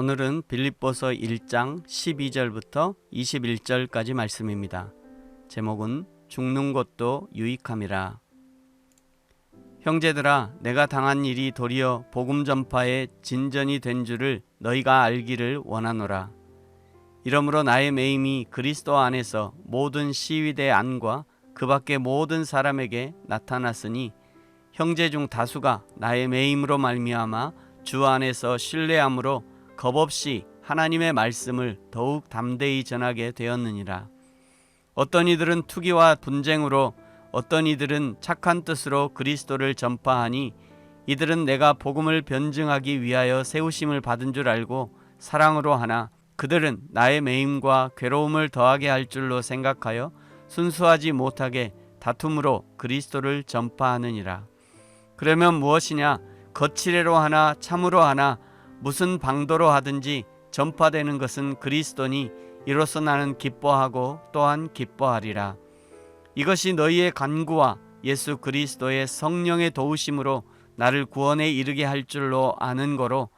오늘은 빌립보서 1장 12절부터 21절까지 말씀입니다. 제목은 죽는 것도 유익함이라. 형제들아 내가 당한 일이 도리어 복음 전파의 진전이 된 줄을 너희가 알기를 원하노라. 이러므로 나의 매임이 그리스도 안에서 모든 시위대 안과 그 밖의 모든 사람에게 나타났으니 형제 중 다수가 나의 매임으로 말미암아 주 안에서 신뢰함으로 겁없이 하나님의 말씀을 더욱 담대히 전하게 되었느니라. 어떤 이들은 투기와 분쟁으로 어떤 이들은 착한 뜻으로 그리스도를 전파하니 이들은 내가 복음을 변증하기 위하여 세우심을 받은 줄 알고 사랑으로 하나 그들은 나의 매임과 괴로움을 더하게 할 줄로 생각하여 순수하지 못하게 다툼으로 그리스도를 전파하느니라. 그러면 무엇이냐? 거칠애로 하나 참으로 하나 무슨 방도로 하든지 전파되는 것은 그리스도니 이로써 나는 기뻐하고 또한 기뻐하리라. 이것이 너희의 간구와 예수 그리스도의 성령의 도우심으로 나를 구원에 이르게 할 줄로 아는 거로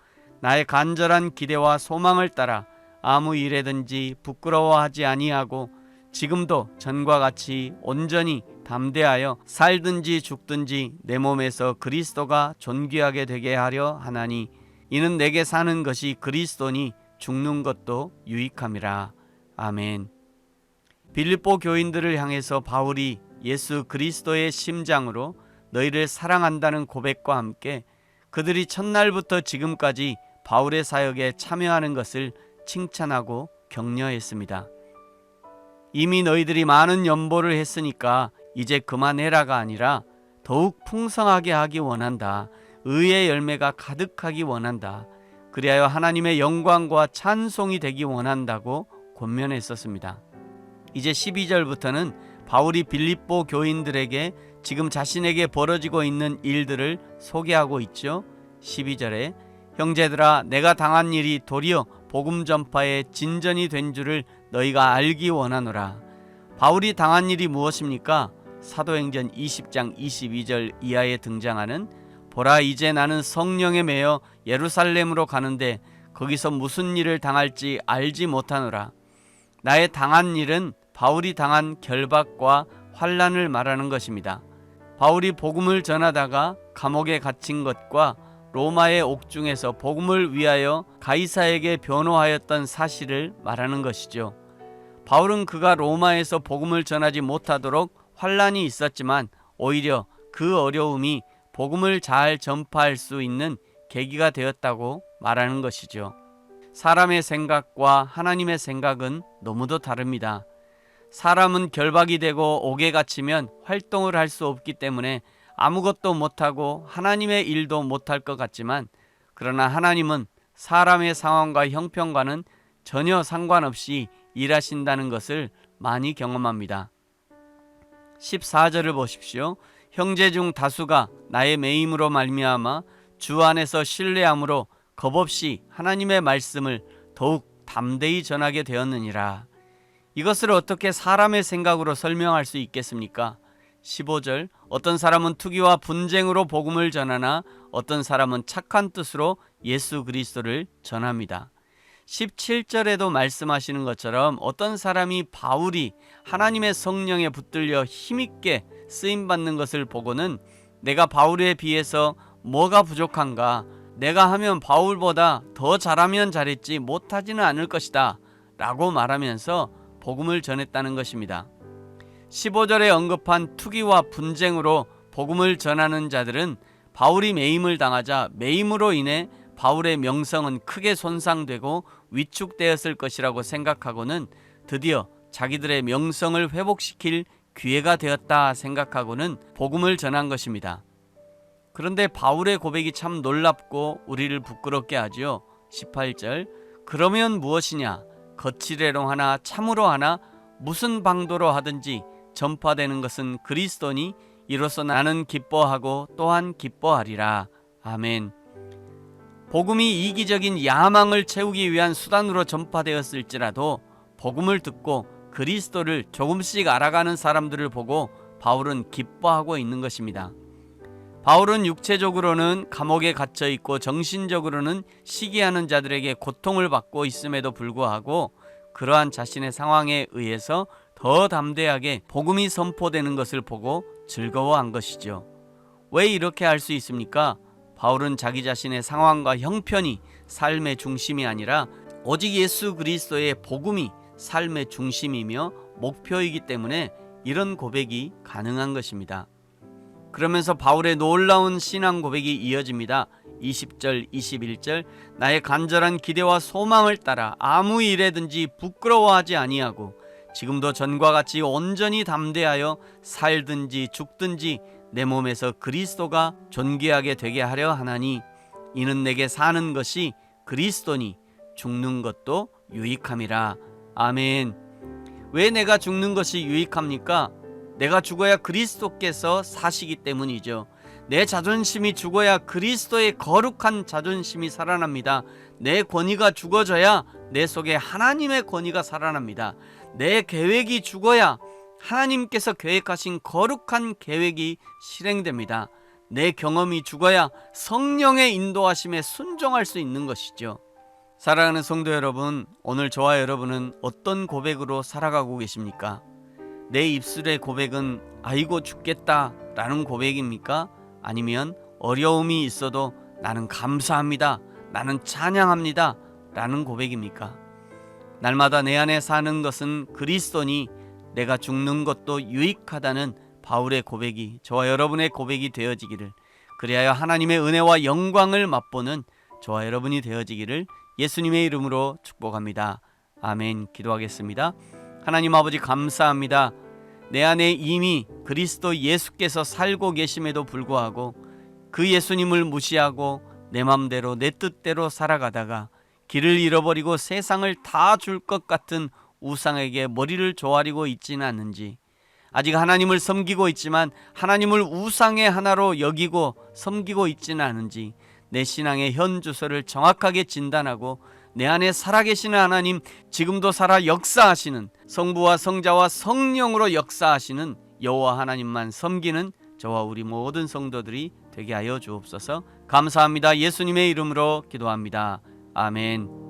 나의 간절한 기대와 소망을 따라 아무 일에든지 부끄러워하지 아니하고 지금도 전과 같이 온전히 담대하여 살든지 죽든지 내 몸에서 그리스도가 존귀하게 되게 하려 하나니 이는 내게 사는 것이 그리스도니 죽는 것도 유익함이라. 아멘. 빌립보 교인들을 향해서 바울이 예수 그리스도의 심장으로 너희를 사랑한다는 고백과 함께 그들이 첫날부터 지금까지 바울의 사역에 참여하는 것을 칭찬하고 격려했습니다. 이미 너희들이 많은 연보를 했으니까 이제 그만해라가 아니라 더욱 풍성하게 하기 원한다. 의의 열매가 가득하기 원한다. 그리하여 하나님의 영광과 찬송이 되기 원한다고 권면했었습니다. 이제 12절부터는 바울이 빌립보 교인들에게 지금 자신에게 벌어지고 있는 일들을 소개하고 있죠. 12절에 형제들아 내가 당한 일이 도리어 복음 전파의 진전이 된 줄을 너희가 알기 원하노라. 바울이 당한 일이 무엇입니까? 사도행전 20장 22절 이하에 등장하는 보라 이제 나는 성령에 매여 예루살렘으로 가는데 거기서 무슨 일을 당할지 알지 못하노라. 나의 당한 일은 바울이 당한 결박과 환란을 말하는 것입니다. 바울이 복음을 전하다가 감옥에 갇힌 것과 로마의 옥중에서 복음을 위하여 가이사에게 변호하였던 사실을 말하는 것이죠. 바울은 그가 로마에서 복음을 전하지 못하도록 환란이 있었지만 오히려 그 어려움이 복음을 잘 전파할 수 있는 계기가 되었다고 말하는 것이죠. 사람의 생각과 하나님의 생각은 너무도 다릅니다. 사람은 결박이 되고 옥에 갇히면 활동을 할 수 없기 때문에 아무것도 못하고 하나님의 일도 못할 것 같지만 그러나 하나님은 사람의 상황과 형편과는 전혀 상관없이 일하신다는 것을 많이 경험합니다. 14절을 보십시오. 형제 중 다수가 나의 매임으로 말미암아 주 안에서 신뢰함으로 겁없이 하나님의 말씀을 더욱 담대히 전하게 되었느니라. 이것을 어떻게 사람의 생각으로 설명할 수 있겠습니까? 15절 어떤 사람은 투기와 분쟁으로 복음을 전하나 어떤 사람은 착한 뜻으로 예수 그리스도를 전합니다. 17절에도 말씀하시는 것처럼 어떤 사람이 바울이 하나님의 성령에 붙들려 힘있게 쓰임 받는 것을 보고는 내가 바울에 비해서 뭐가 부족한가? 내가 하면 바울보다 더 잘하면 잘했지 못하지는 않을 것이다. 라고 말하면서 복음을 전했다는 것입니다. 15절에 언급한 투기와 분쟁으로 복음을 전하는 자들은 바울이 매임을 당하자 매임으로 인해 바울의 명성은 크게 손상되고 위축되었을 것이라고 생각하고는 드디어 자기들의 명성을 회복시킬 기회가 되었다 생각하고는 복음을 전한 것입니다. 그런데 바울의 고백이 참 놀랍고 우리를 부끄럽게 하지요. 18절 그러면 무엇이냐 거칠애로 하나 참으로 하나 무슨 방도로 하든지 전파되는 것은 그리스도니 이로써 나는 기뻐하고 또한 기뻐하리라. 아멘. 복음이 이기적인 야망을 채우기 위한 수단으로 전파되었을지라도 복음을 듣고 그리스도를 조금씩 알아가는 사람들을 보고 바울은 기뻐하고 있는 것입니다. 바울은 육체적으로는 감옥에 갇혀 있고 정신적으로는 시기하는 자들에게 고통을 받고 있음에도 불구하고 그러한 자신의 상황에 의해서 더 담대하게 복음이 선포되는 것을 보고 즐거워한 것이죠. 왜 이렇게 할 수 있습니까? 바울은 자기 자신의 상황과 형편이 삶의 중심이 아니라 오직 예수 그리스도의 복음이 삶의 중심이며 목표이기 때문에 이런 고백이 가능한 것입니다. 그러면서 바울의 놀라운 신앙 고백이 이어집니다. 20절, 21절 나의 간절한 기대와 소망을 따라 아무 일에든지 부끄러워하지 아니하고 지금도 전과 같이 온전히 담대하여 살든지 죽든지 내 몸에서 그리스도가 존귀하게 되게 하려 하나니 이는 내게 사는 것이 그리스도니 죽는 것도 유익함이라. 아멘. 왜 내가 죽는 것이 유익합니까? 내가 죽어야 그리스도께서 사시기 때문이죠. 내 자존심이 죽어야 그리스도의 거룩한 자존심이 살아납니다. 내 권위가 죽어져야 내 속에 하나님의 권위가 살아납니다. 내 계획이 죽어야 하나님께서 계획하신 거룩한 계획이 실행됩니다. 내 경험이 죽어야 성령의 인도하심에 순종할 수 있는 것이죠. 사랑하는 성도 여러분, 오늘 저와 여러분은 어떤 고백으로 살아가고 계십니까? 내 입술의 고백은 아이고 죽겠다 라는 고백입니까? 아니면 어려움이 있어도 나는 감사합니다. 나는 찬양합니다. 라는 고백입니까? 날마다 내 안에 사는 것은 그리스도니 내가 죽는 것도 유익하다는 바울의 고백이 저와 여러분의 고백이 되어지기를 그리하여 하나님의 은혜와 영광을 맛보는 저와 여러분이 되어지기를 예수님의 이름으로 축복합니다. 아멘. 기도하겠습니다. 하나님 아버지 감사합니다. 내 안에 이미 그리스도 예수께서 살고 계심에도 불구하고 그 예수님을 무시하고 내 맘대로 내 뜻대로 살아가다가 길을 잃어버리고 세상을 다 줄 것 같은 우상에게 머리를 조아리고 있지는 않는지 아직 하나님을 섬기고 있지만 하나님을 우상의 하나로 여기고 섬기고 있지는 않은지 내 신앙의 현 주소를 정확하게 진단하고 내 안에 살아계시는 하나님 지금도 살아 역사하시는 성부와 성자와 성령으로 역사하시는 여호와 하나님만 섬기는 저와 우리 모든 성도들이 되게 하여 주옵소서. 감사합니다. 예수님의 이름으로 기도합니다. 아멘